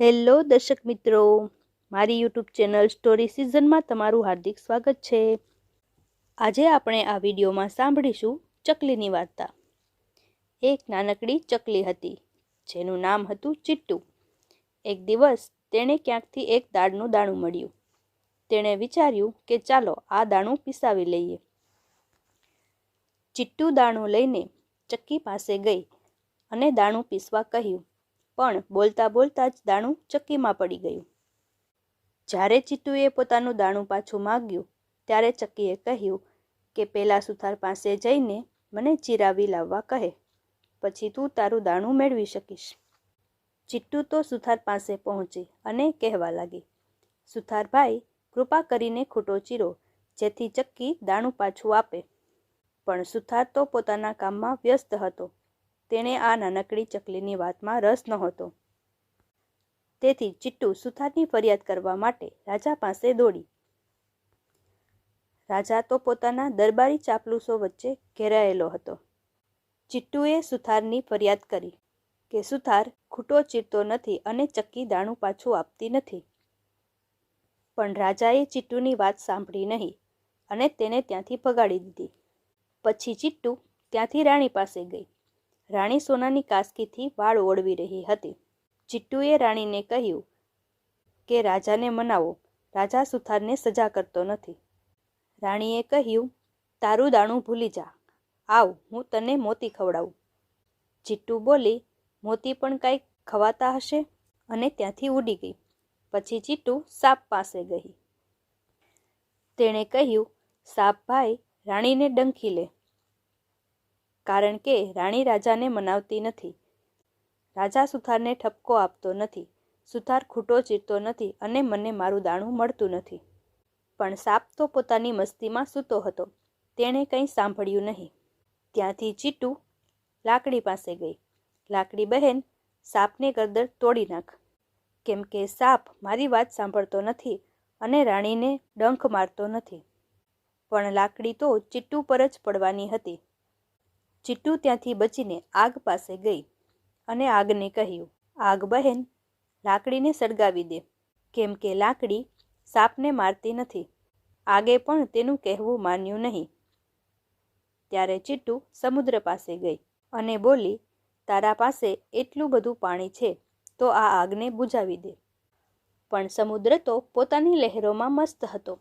Hello દર્શક મિત્રો, મારી યુટ્યુબ ચેનલ સ્ટોરી સિઝનમાં તમારું હાર્દિક સ્વાગત છે. આજે આપણે આ વિડીયોમાં સાંભળીશું ચકલીની વાર્તા. એક નાનકડી ચકલી હતી, જેનું નામ હતું ચિટ્ટુ. એક દિવસ તેણે ક્યાંકથી એક દાળનું દાણું મળ્યું. તેણે વિચાર્યું કે ચાલો આ દાણું પીસાવી લઈએ. ચિટ્ટુ દાણું લઈને ચક્કી પાસે ગઈ અને દાણું પીસવા કહ્યું પણ બોલતા બોલતા જ દાણું ચક્કીમાં પડી ગયું. જ્યારે ચિત્તુએ પોતાનું દાણું પાછું માગ્યું, ત્યારે ચક્કીએ કહ્યું કે પેલા સુથાર પાસે જઈને મને ચીરાવી લાવવા કહે, પછી તું તારું દાણું મેળવી શકીશ. ચિટ્ટુ તો સુથાર પાસે પહોંચી અને કહેવા લાગી, સુથારભાઈ, કૃપા કરીને ખોટો ચીરો, જેથી ચક્કી દાણું પાછું આપે. પણ સુથાર તો પોતાના કામમાં વ્યસ્ત હતો. તેણે આ નાનકડી ચકલીની વાતમાં રસ નહોતો. તેથી ચિટ્ટુ સુથારની ફરિયાદ કરવા માટે રાજા પાસે દોડી. રાજા તો પોતાના દરબારી ચાપલુસો વચ્ચે ઘેરાયેલો હતો. ચિટ્ટુએ સુથારની ફરિયાદ કરી કે સુથાર ખૂટો ચીરતો નથી અને ચક્કી દાણું પાછું આપતી નથી. પણ રાજાએ ચિટ્ટુની વાત સાંભળી નહીં અને તેને ત્યાંથી ભગાડી દીધી. પછી ચિટ્ટુ ત્યાંથી રાણી પાસે ગઈ. રાણી સોનાની કાસ્કીથી વાળ ઓળવી રહી હતી. ચિટ્ટુએ રાણીને કહ્યું કે, રાજાને મનાવો. રાજા સુથારને સજા કરતો નથી. રાણીએ કહ્યું, તારું દાણું ભૂલી જા. આવ, હું તને મોતી ખવડાવું. ચિટ્ટુ બોલી, મોતી પણ કાંઈક ખવાતા હશે? અને ત્યાંથી ઉડી ગઈ. પછી ચિટ્ટુ સાપ પાસે ગઈ. તેણે કહ્યું, સાપ ભાઈ, રાણીને ડંખી લે. કારણ કે રાણી રાજાને મનાવતી નથી. રાજા સુથારને ઠપકો આપતો નથી. સુથાર ખૂટો ચીરતો નથી અને મને મારું દાણું મળતું નથી. પણ સાપ તો પોતાની મસ્તીમાં સૂતો હતો. તેણે કંઈ સાંભળ્યું નહીં. ત્યાંથી ચીટુ લાકડી પાસે ગઈ. લાકડી બહેન સાપને ગરદર તોડી નાખ. કેમ કે સાપ મારી વાત સાંભળતો નથી અને રાણીને ડંખ મારતો નથી. પણ લાકડી તો ચિટ્ટુ પર જ પડવાની હતી. ચિટ્ટુ ત્યાંથી બચીને આગ પાસે ગઈ અને આગને કહ્યું, આગ બહેન, લાકડીને સળગાવી દે. કેમ કે લાકડી સાપને મારતી નથી. આગે પણ તેનું કહેવું માન્યું નહીં. ત્યારે ચિટ્ટુ સમુદ્ર પાસે ગઈ અને બોલી, તારા પાસે એટલું બધું પાણી છે તો આ આગને બુઝાવી દે. પણ સમુદ્ર તો પોતાની લહેરોમાં મસ્ત હતો.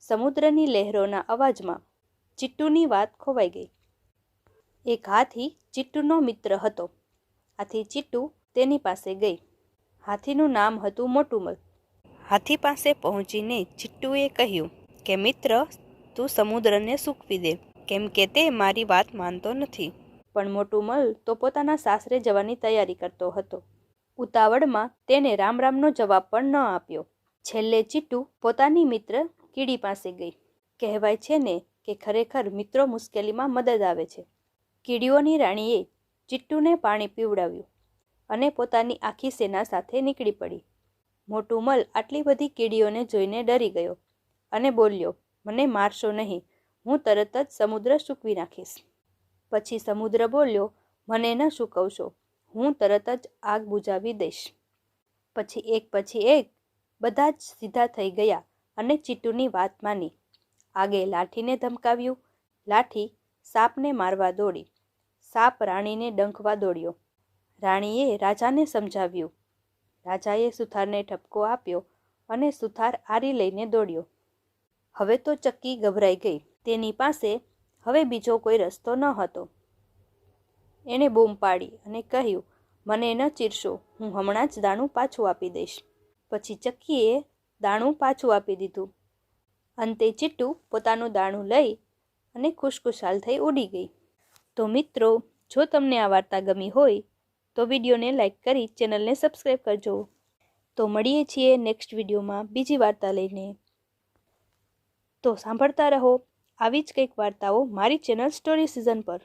સમુદ્રની લહેરોના અવાજમાં ચિટ્ટુની વાત ખોવાઈ ગઈ. એક હાથી ચિટ્ટુનો મિત્ર હતો. આથી ચિટ્ટુ તેની પાસે ગઈ. હાથીનું નામ હતું મોટુમલ. હાથી પાસે પહોંચીને ચિટ્ટુએ કહ્યું કે, મિત્ર, તું સમુદ્રને સૂકવી દે, કેમ કે તે મારી વાત માનતો નથી. પણ મોટુમલ તો પોતાના સાસરે જવાની તૈયારી કરતો હતો. ઉતાવળમાં તેને રામ રામનો જવાબ પણ ન આપ્યો. છેલ્લે ચિટ્ટુ પોતાની મિત્ર કીડી પાસે ગઈ. કહેવાય છે ને કે, ખરેખર મિત્રો મુશ્કેલીમાં મદદ આવે છે. કીડીઓની રાણીએ ચિટ્ટુને પાણી પીવડાવ્યું અને પોતાની આખી સેના સાથે નીકળી પડી. મોટું મલ આટલી બધી કીડીઓને જોઈને ડરી ગયો અને બોલ્યો, મને મારશો નહીં, હું તરત જ સમુદ્ર સૂકવી નાખીશ. પછી સમુદ્ર બોલ્યો, મને ન સૂકવશો, હું તરત જ આગ બુઝાવી દઈશ. પછી એક પછી એક બધા જ સીધા થઈ ગયા અને ચિટ્ટુની વાત માની. આગે લાઠીને ધમકાવ્યું, લાઠી સાપને મારવા દોડી. સાપ રાણીને ડંખવા દોડ્યો. રાણીએ રાજાને સમજાવ્યું. રાજાએ સુથારને ઠપકો આપ્યો અને સુથાર આરી લઈને દોડ્યો. હવે તો ચક્કી ગભરાઈ ગઈ. તેની પાસે હવે બીજો કોઈ રસ્તો ન હતો. એણે બૂમ પાડી અને કહ્યું, મને ન ચીરશો, હું હમણાં જ દાણું પાછું આપી દઈશ. પછી ચક્કીએ દાણું પાછું આપી દીધું. અંતે ચીટ્ટું પોતાનું દાણું લઈ અને ખુશખુશાલ થઈ ઉડી ગઈ. તો મિત્રો, જો તમને આ વાર્તા ગમી હોય, તો વિડીયોને લાઇક કરી ચેનલને સબસ્ક્રાઈબ કરજો. તો મળીએ છીએ નેક્સ્ટ વિડીયોમાં બીજી વાર્તા લઈને. તો સાંભળતા રહો. આવી જ કંઈક વાર્તાઓ મારી ચેનલ સ્ટોરી સિઝન પર.